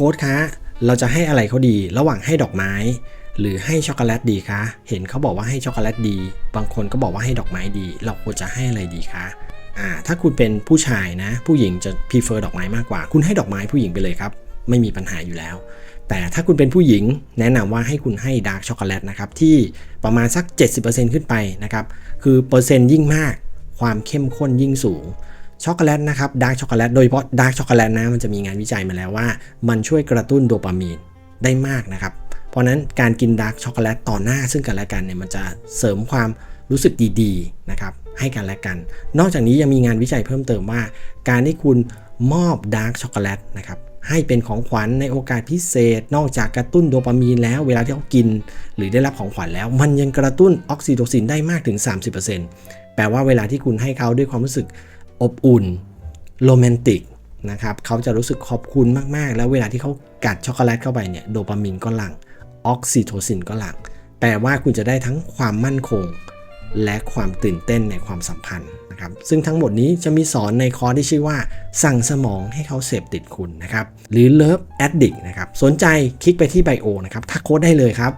โค้ดคะเราจะให้อะไรเขาดีระหว่างให้ดอกไม้ หรือให้ช็อกโกแลตดีคะ เห็นเขาบอกว่าให้ช็อกโกแลตดี บางคนก็บอกว่าให้ดอกไม้ดี เราควรจะให้อะไรดีคะอ่าถ้าคุณเป็นผู้ชายนะ ผู้หญิงจะ prefer ดอกไม้มากกว่า คุณให้ดอกไม้ผู้หญิงไปเลยครับ ไม่มีปัญหาอยู่แล้ว แต่ถ้าคุณเป็นผู้หญิงแนะนำว่าให้คุณให้ดาร์กช็อกโกแลตนะครับที่ประมาณสัก 70%ขึ้นไปนะครับคือเปอร์เซ็นต์ยิ่งมาก ความเข้มข้นยิ่งสูง ช็อกโกแลตนะครับดาร์กช็อกโกแลตโดยเฉพาะดาร์กช็อกโกแลตนะมันจะมีงานวิจัยมาแล้วว่า มันช่วยกระตุ้นโดปามีนได้มากนะครับ เพราะนั้นการกินดาร์กช็อกโกแลตต่อหน้าซึ่งกันและกันเนี่ยมันจะเสริมความรู้สึกดีๆนะครับให้กันและกัน นอกจากนี้ยังมีงานวิจัยเพิ่มเติมว่า การที่คุณมอบดาร์กช็อกโกแลตนะครับให้เป็นของขวัญในโอกาสพิเศษ นอกจากกระตุ้นโดปามีนแล้วเวลาที่เขากิน หรือได้รับของขวัญแล้ว มันยังกระตุ้นออกซิโทซินได้มากถึง 30%แปลว่าเวลาที่คุณให้เขาด้วยความรู้สึก อบอุ่นโรแมนติกนะครับเขาจะรู้สึกขอบคุณมากๆ แล้วเวลาที่เขากัดช็อกโกแลตเข้าไปเนี่ยโดปามีนก็หลั่งออกซิโทซินก็หลั่งแปลว่าคุณจะได้ทั้งความมั่นคง และความตื่นเต้นในความสัมพันธ์นะครับซึ่งทั้งหมดนี้จะมีสอนในคอร์สที่ชื่อว่าสั่งสมองให้เขาเสพติดคุณนะครับหรือ Love Addict นะครับสนใจคลิกไปที่ไบโอนะครับทักโค้ดได้เลยครับ